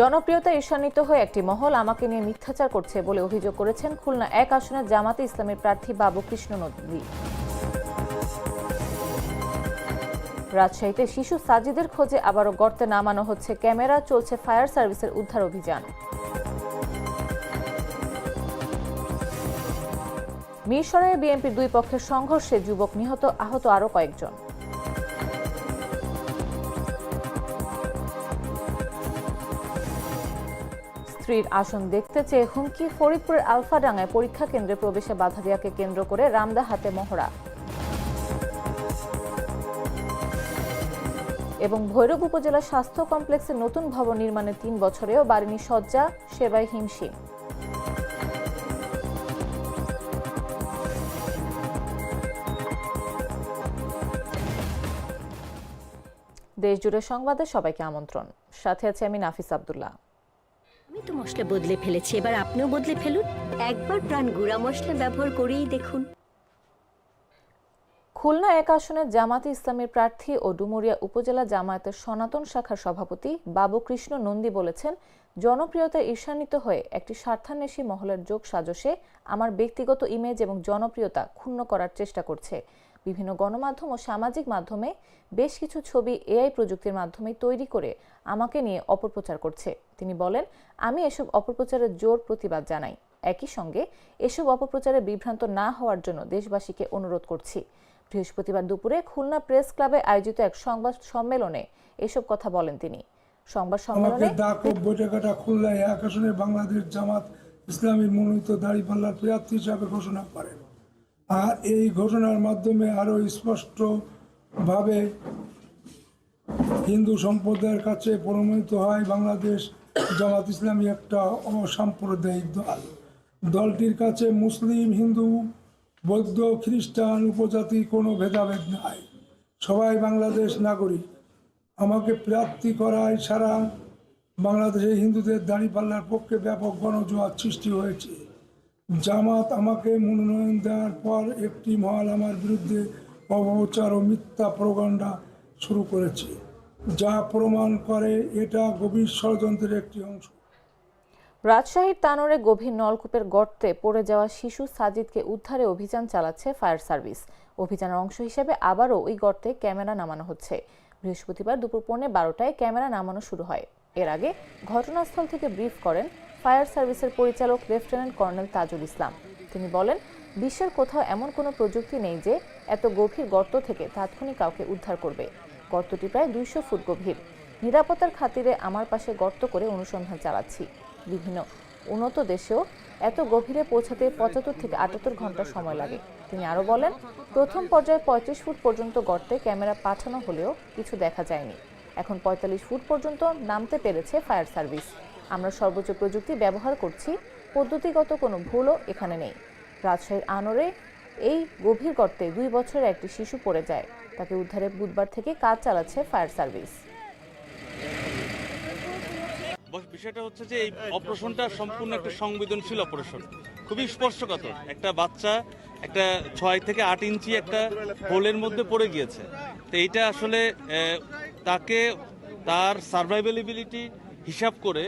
জনপ্রিয়তা ঈর্ষান্বিত হয়ে একটি মহল আমাকে নিয়ে মিথ্যাচার করছে বলে অভিযোগ করেছেন খুলনা এক আসনের জামাতে ইসলামের প্রার্থী বাবু কৃষ্ণ নদী। রাজশাহীতে শিশু সাজিদের খোঁজে আবারও গর্তে নামানো হচ্ছে ক্যামেরা, চলছে ফায়ার সার্ভিসের উদ্ধার অভিযান। মিরসরাইয়ে বিএনপির দুই পক্ষের সংঘর্ষে যুবক নিহত, আহত আরও কয়েকজন। স্ত্রীর আসন দেখতে চেয়ে হুমকি ফরিদপুরের আলফাডাঙ্গায় পরীক্ষা কেন্দ্রে প্রবেশে বাধা দেওয়াকে কেন্দ্র করে রামদা হাতে মহড়া। এবং ভৈরব উপজেলা স্বাস্থ্য কমপ্লেক্সের নতুন ভবন নির্মাণে তিন বছরেও বাড়িনি সজ্জা সেবায় হিমশিম। দেশজুড়ে সংবাদে সবাইকে আমন্ত্রণ। সাথে আছে আমি নাফিস আব্দুল্লাহ। আমি তো মশলা বদলে ফেলেছি, এবার আপনিও বদলে ফেলুন। একবার প্রাণ গুঁড়া মশলা ব্যবহার করেই দেখুন। খুলনা এক আসনের জামাতে ইসলামের প্রার্থী ও ডুমুরিয়া উপজেলা জামায়াতের সনাতন শাখার সভাপতি বাবু কৃষ্ণ নন্দী বলেছেন, জনপ্রিয়তা ঈর্ষান্বিত হয়ে একটি স্বার্থান্বেষী মহলের যোগ সাজসে আমার ব্যক্তিগত ইমেজ এবং জনপ্রিয়তা ক্ষুণ্ণ করার চেষ্টা করছে। বিভিন্ন গণমাধ্যম ও সামাজিক মাধ্যমে বেশ কিছু ছবি এআই প্রযুক্তির মাধ্যমে তৈরি করে আমাকে নিয়ে অপপ্রচার করছে। তিনি বলেন, আমি এসব অপপ্রচারের জোর প্রতিবাদ জানাই। একই সঙ্গে এসব অপপ্রচারে বিভ্রান্ত না হওয়ার জন্য দেশবাসীকে অনুরোধ করছি। বৃহস্পতিবার দুপুরে খুলনা প্রেস ক্লাবে আয়োজিত এক সংবাদ সম্মেলনে এসব কথা বলেন তিনি। সংবাদ সম্মেলনে ডাক ও বৈঠকাটা বাংলাদেশ জামাত ইসলামী মনোনীত দাঁড়িপাল্লার প্রার্থী হিসাবে ঘোষণা করেন। আর এই ঘোষণার মাধ্যমে আরও স্পষ্টভাবে হিন্দু সম্প্রদায়ের কাছে প্রমাণিত হয়, বাংলাদেশ জামাত ইসলামী একটা অসাম্প্রদায়িক দল। দলটির কাছে মুসলিম, হিন্দু, বৌদ্ধ, খ্রিস্টান উপজাতি কোনো ভেদাভেদ নাই। সবাই বাংলাদেশ নাগরিক। আমাকে প্রার্থী করায় সারা বাংলাদেশে হিন্দুদের দাঁড়িপাল্লার পক্ষে ব্যাপক গণজোয়ার সৃষ্টি হয়েছে। জামাত আমাকে মনোনয়ন দেওয়ার পর একটি মহল আমার বিরুদ্ধে অপপ্রচার ও মিথ্যা প্রগণ্ডা শুরু করেছে, যা প্রমাণ করে এটা গভীর ষড়যন্ত্রের একটি অংশ। রাজশাহীর তানোরে গভীর নলকূপের গর্তে পড়ে যাওয়া শিশু সাজিদকে উদ্ধারে অভিযান চালাচ্ছে ফায়ার সার্ভিস। অভিযানের অংশ হিসেবে আবারও ওই গর্তে ক্যামেরা নামানো হচ্ছে। বৃহস্পতিবার দুপুর পৌনে বারোটায় ক্যামেরা নামানো শুরু হয়। এর আগে ঘটনাস্থল থেকে ব্রিফ করেন ফায়ার সার্ভিসের পরিচালক লেফটেন্যান্ট কর্নেল তাজুল ইসলাম। তিনি বলেন, বিশ্বের কোথাও এমন কোনো প্রযুক্তি নেই যে এত গভীর গর্ত থেকে তাৎক্ষণিক কাউকে উদ্ধার করবে। গর্তটি প্রায় দুইশো ফুট গভীর। নিরাপত্তার খাতিরে আমার পাশে গর্ত করে অনুসন্ধান চালাচ্ছি। বিভিন্ন উন্নত দেশেও এত গভীরে পৌঁছাতে পঁচাত্তর থেকে আটাত্তর ঘণ্টা সময় লাগে। তিনি আরও বলেন, প্রথম পর্যায়ে পঁয়ত্রিশ ফুট পর্যন্ত গর্তে ক্যামেরা পাঠানো হলেও কিছু দেখা যায়নি। এখন পঁয়তাল্লিশ ফুট পর্যন্ত নামতে পেরেছে ফায়ার সার্ভিস। আমরা সর্বোচ্চ প্রযুক্তি ব্যবহার করছি, পদ্ধতিগত কোনো ভুলও এখানে নেই। রাজশাহীর আনোরে এই গভীর গর্তে দুই বছরের একটি শিশু পড়ে যায়। তাকে উদ্ধারে বুধবার থেকে কাজ চালাচ্ছে ফায়ার সার্ভিস। বিষয়টা হচ্ছে যে এই অপারেশনটা সম্পূর্ণ একটা সংবেদনশীল অপারেশন। খুবই স্পর্শকাতর। একটা বাচ্চা একটা ছয় থেকে আট ইঞ্চি একটা হোলের মধ্যে পড়ে গিয়েছে। তো এইটা আসলে তাকে তার সার্ভাইভেলিবিলিটি হিসাব করে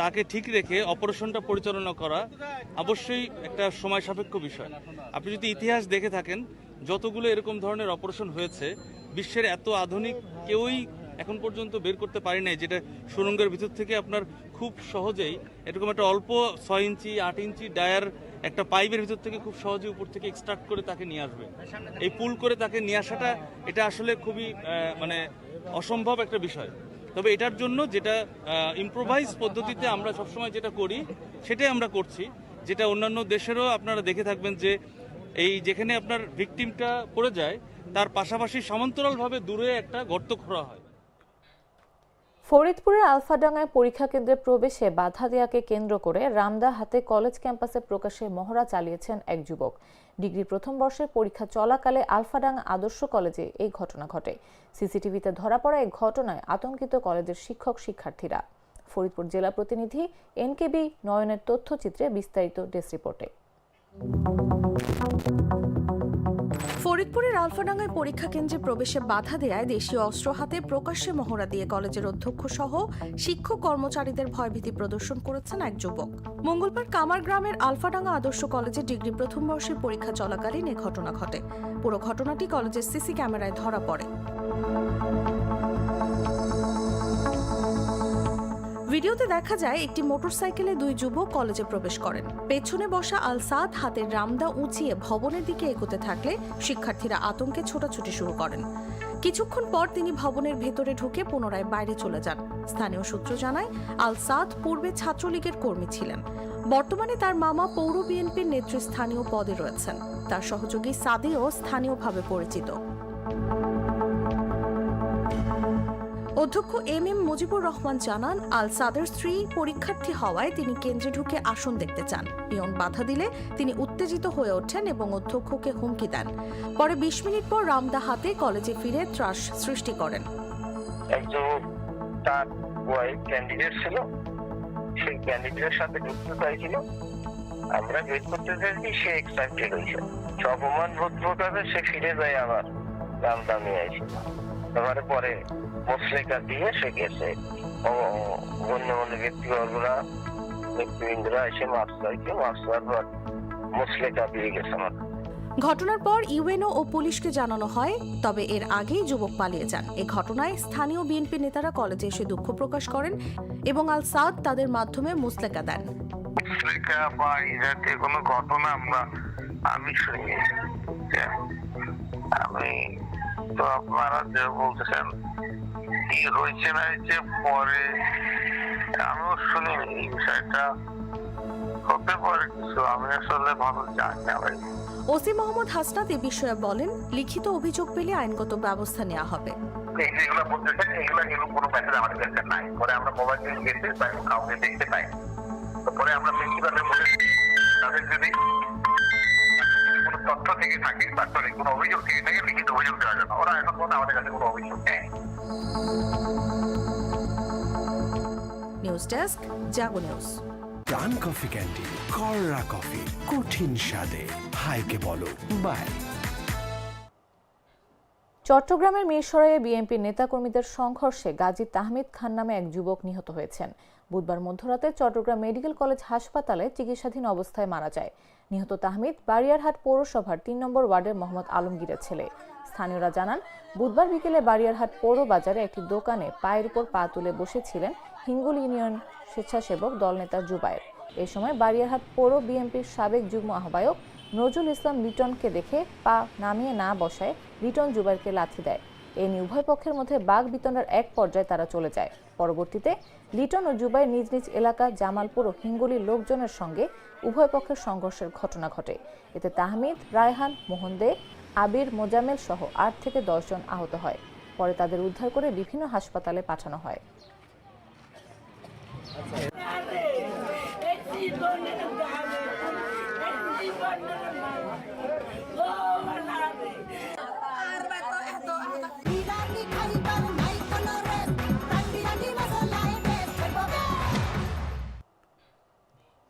তাকে ঠিক রেখে অপারেশনটা পরিচালনা করা অবশ্যই একটা সময় সাপেক্ষ বিষয়। আপনি যদি ইতিহাস দেখে থাকেন, যতগুলো এরকম ধরনের অপারেশন হয়েছে, বিশ্বের এত আধুনিক কেউই এখন পর্যন্ত বের করতে পারি নাই, যেটা সুরঙ্গের ভিতর থেকে আপনার খুব সহজেই এরকম একটা অল্প ছয় ইঞ্চি, আট ইঞ্চি ডায়ার একটা পাইপের ভিতর থেকে খুব সহজে উপর থেকে এক্সট্রাক্ট করে তাকে নিয়ে আসবে। এই পুল করে তাকে নিয়ে আসাটা, এটা আসলে খুবই মানে অসম্ভব একটা বিষয়। তবে এটার জন্য যেটা ইম্প্রোভাইজ পদ্ধতিতে আমরা সবসময় যেটা করি, সেটাই আমরা করছি। যেটা অন্যান্য দেশেরও আপনারা দেখে থাকবেন যে, এই যেখানে আপনার ভিকটিমটা পড়ে যায়, তার পাশাপাশি সমান্তরালভাবে দূরে একটা গর্ত খোঁড়া হয়। ফরিদপুরের আলফাডাঙ্গায় পরীক্ষা কেন্দ্রে প্রবেশে বাধা দেয়াকে কেন্দ্র করে রামদা হাতে কলেজ ক্যাম্পাসে প্রকাশে মহড়া চালিয়েছেন এক যুবক। ডিগ্রি প্রথম বর্ষের পরীক্ষা চলাকালে আলফাডাঙ্গা আদর্শ কলেজে এই ঘটনা ঘটে। সিসিটিভিতে ধরা পড়া এই ঘটনায় আতঙ্কিত কলেজের শিক্ষক, শিক্ষার্থীরা। ফরিদপুর জেলা প্রতিনিধি এনকেবি নয়নের তথ্যচিত্রে বিস্তারিত ডেস্ক রিপোর্টে। ফরিদপুরের আলফাডাঙ্গায় পরীক্ষা কেন্দ্রে প্রবেশে বাধা দেয়ায় দেশীয় অস্ত্র হাতে প্রকাশ্যে মহড়া দিয়ে কলেজের অধ্যক্ষ সহ শিক্ষক কর্মচারীদের ভয়ভীতি প্রদর্শন করেছেন এক যুবক। মঙ্গলবার কামার গ্রামের আলফাডাঙ্গা আদর্শ কলেজে ডিগ্রি প্রথম বর্ষের পরীক্ষা চলাকালীন এ ঘটনা ঘটে। পুরো ঘটনাটি কলেজের সিসি ক্যামেরায় ধরা পড়ে। ভিডিওতে দেখা যায় একটি মোটরসাইকেলে দুই যুবক কলেজে প্রবেশ করেন। পেছনে বসা আল সাদ হাতের রামদা উঁচিয়ে ভবনের দিকে এগোতে থাকলে শিক্ষার্থীরা আতঙ্কে ছোটাছুটি শুরু করেন। কিছুক্ষণ পর তিনি ভবনের ভেতরে ঢুকে পুনরায় বাইরে চলে যান। স্থানীয় সূত্র জানায় আল সাদ পূর্বে ছাত্রলীগের কর্মী ছিলেন। বর্তমানে তার মামা পৌর বিএনপির নেতৃস্থানীয় পদে রয়েছেন। তার সহযোগী সাদেও স্থানীয়ভাবে পরিচিত। অধ্যক্ষ এম এম মুজিবুর রহমান জানান, আল সাদের স্ত্রী পরীক্ষার্থী হওয়ায় তিনি কেন্দ্রে ঢুকে আসন দেখতে চান। পিয়ন বাধা দিলে তিনি উত্তেজিত হয়ে ওঠেন এবং অধ্যক্ষকে হুমকি দেন। পরে বিশ মিনিট পর রামদা হাতে কলেজে ফিরে ত্রাস সৃষ্টি করেন। আমরা করতে চাইছি, সে এক্সাইটেড হয়েছে। সে ফিরে যায় আবার দাম দামি এবারে পরে মুসলেকা দিয়ে সে গেছে। ও গণ্যমান্য ব্যক্তিবর্গরা ব্যক্তিবৃন্দরা এসে চাইছে মার্চ হওয়ার পর মুসলেকা দিয়ে গেছে আমার। ঘটনার পর ইউএনও ও পুলিশকে জানানো হয় তবে এর আগেই যুবক পালিয়ে যান। এ ঘটনায় স্থানীয় বিএনপি নেতারা কলেজে এসে দুঃখ প্রকাশ করেন এবং আল সাদ তাদের মাধ্যমে মুসলেকা দেন। মুসলেকা বা এই জাতীয় কোনো ঘটনা আমরা আমি শুনি আমি তো আপনারা যে বলতেছেন রয়েছে না যে পরে আমিও শুনি এই বিষয়টা। হতে পারে কিছু আমি আসলে ভালো জানি না ভাই। ওসি মোহাম্মদ হাসনাত এ বিষয়ে বলেন লিখিত অভিযোগ পেলে আইনগত ব্যবস্থা নেওয়া হবে। যেগুলো বলতেছেন এগুলো এরকম কোনো মেসেজ আমাদের কাছে নাই। পরে আমরা মোবাইল গেছি কাউকে দেখতে পাই পরে আমরা প্রিন্সিপালের বলে তাদের যদি তথ্য থেকে থাকে তারপরে কোনো অভিযোগ থেকে থাকে লিখিত অভিযোগ দেওয়া যাবে ওরা এখন পর্যন্ত আমাদের কাছে কোনো অভিযোগ নেই। News desk Jago news Pran coffee candy কররা coffee কঠিন স্বাদে হাইকে বলো বাই চট্টগ্রামের মিরসরাইয়ে বিএনপির নেতাকর্মীদের সংঘর্ষে গাজী তাহমিদ খান নামে এক যুবক নিহত হয়েছেন। বুধবার মধ্যরাতে চট্টগ্রাম মেডিকেল কলেজ হাসপাতালে চিকিৎসাধীন অবস্থায় মারা যায়। নিহত তাহমিদ বারিয়ারহাট পৌরসভার তিন নম্বর ওয়ার্ডের মোহাম্মদ আলমগীরের ছেলে। স্থানীয়রা জানান, বুধবার বিকেলে বারিয়ারহাট পৌর বাজারে একটি দোকানে পায়ের উপর পা তুলে বসেছিলেন হিঙ্গুল ইউনিয়ন স্বেচ্ছাসেবক দলনেতা জুবায়ের। এ সময় বারিয়ারহাট পৌর বিএনপির সাবেক যুগ্ম আহ্বায়ক নজরুল ইসলাম লিটনকে দেখে পা নামিয়ে না বসায় লিটন জুবাইরকে লাথি দেয়। এ নিয়ে উভয় পক্ষের মধ্যে বাঘ বিতণ্ডার এক পর্যায়ে তারা চলে যায়। পরবর্তীতে লিটন ও জুবাই নিজ নিজ এলাকা জামালপুর ও হিঙ্গুলির লোকজনের সঙ্গে উভয় পক্ষের সংঘর্ষের ঘটনা ঘটে। এতে তাহমিদ, রায়হান, মোহন দে, আবির মোজামেল সহ আট থেকে দশজন আহত হয়। পরে তাদের উদ্ধার করে বিভিন্ন হাসপাতালে পাঠানো হয়। বিরানি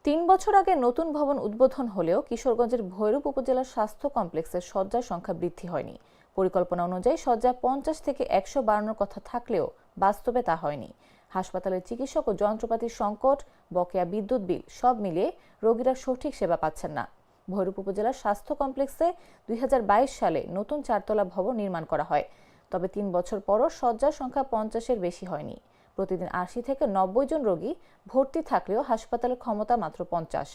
তিন বছর আগে নতুন ভবন উদ্বোধন হলেও কিশোরগঞ্জের ভৈরব উপজেলার স্বাস্থ্য কমপ্লেক্সের শয্যার সংখ্যা বৃদ্ধি হয়নি। পরিকল্পনা অনুযায়ী শয্যা পঞ্চাশ থেকে একশো বাড়ানোর কথা থাকলেও বাস্তবে তা হয়নি। হাসপাতালের চিকিৎসক ও যন্ত্রপাতির সংকট, বকেয়া বিদ্যুৎ বিল সব মিলিয়ে রোগীরা সঠিক সেবা পাচ্ছেন না। ভৈরব উপজেলার স্বাস্থ্য কমপ্লেক্সে দুই হাজার বাইশ সালে নতুন চারতলা ভবন নির্মাণ করা হয়। তবে তিন বছর পরও শয্যার সংখ্যা পঞ্চাশের বেশি হয়নি। প্রতিদিন আশি থেকে নব্বই জন রোগী ভর্তি থাকলেও হাসপাতালের ক্ষমতা মাত্র পঞ্চাশ।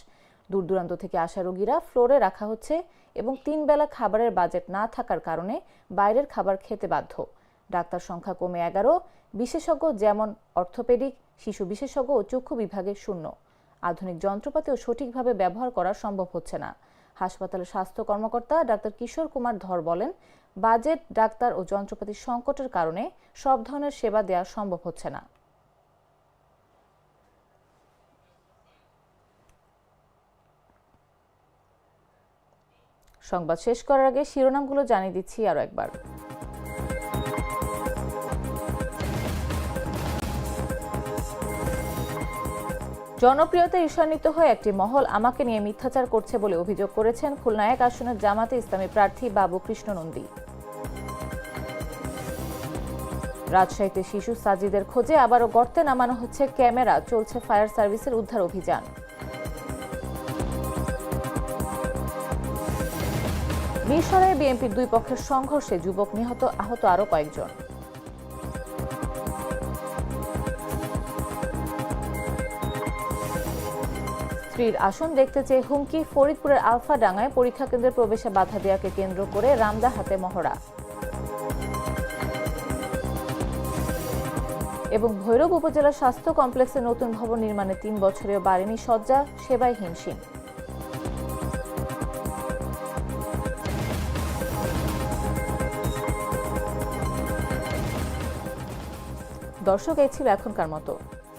দূর দূরান্ত থেকে আসা রোগীরা ফ্লোরে রাখা হচ্ছে এবং তিন বেলা খাবারের বাজেট না থাকার কারণে বাইরের খাবার খেতে বাধ্য। ডাক্তার সংখ্যা কমে এগারো, বিশেষজ্ঞ যেমন অর্থোপেডিক, শিশু বিশেষজ্ঞ ও চক্ষু বিভাগে শূন্য। আধুনিক যন্ত্রপাতিও সঠিকভাবে ব্যবহার করা সম্ভব হচ্ছে না। হাসপাতালের স্বাস্থ্য কর্মকর্তা ডাক্তার কিশোর কুমার ধর বলেন বাজেট, ডাক্তার ও যন্ত্রপাতির সংকটের কারণে সব ধরনের সেবা দেওয়া সম্ভব হচ্ছে না। সংবাদ শেষ করার আগে শিরোনামগুলো জানিয়ে দিচ্ছি আরও একবার। জনপ্রিয়তা ঈর্ষান্বিত হয়ে একটি মহল আমাকে নিয়ে মিথ্যাচার করছে বলে অভিযোগ করেছেন খুলনা এক আসনের জামাতে ইসলামী প্রার্থী বাবু কৃষ্ণ নন্দী। রাজশাহীতে শিশু সাজিদের খোঁজে আবারও গর্তে নামানো হচ্ছে ক্যামেরা, চলছে ফায়ার সার্ভিসের উদ্ধার অভিযান। মিরসরাই বিএনপির দুই পক্ষের সংঘর্ষে যুবক নিহত, আহত আরও কয়েকজন। স্ত্রীর আসন দেখতে চেয়ে হুমকি ফরিদপুরের আলফা ডাঙ্গায় পরীক্ষা কেন্দ্রে প্রবেশে বাধা দেওয়াকে কেন্দ্র করে রামদা হাতে মহড়া। এবং ভৈরব উপজেলা স্বাস্থ্য কমপ্লেক্সে নতুন ভবন নির্মাণে তিন বছরেও বাড়েনি সজ্জা সেবায় হিমশিম। দর্শক, এই ছিল এখনকার মতো।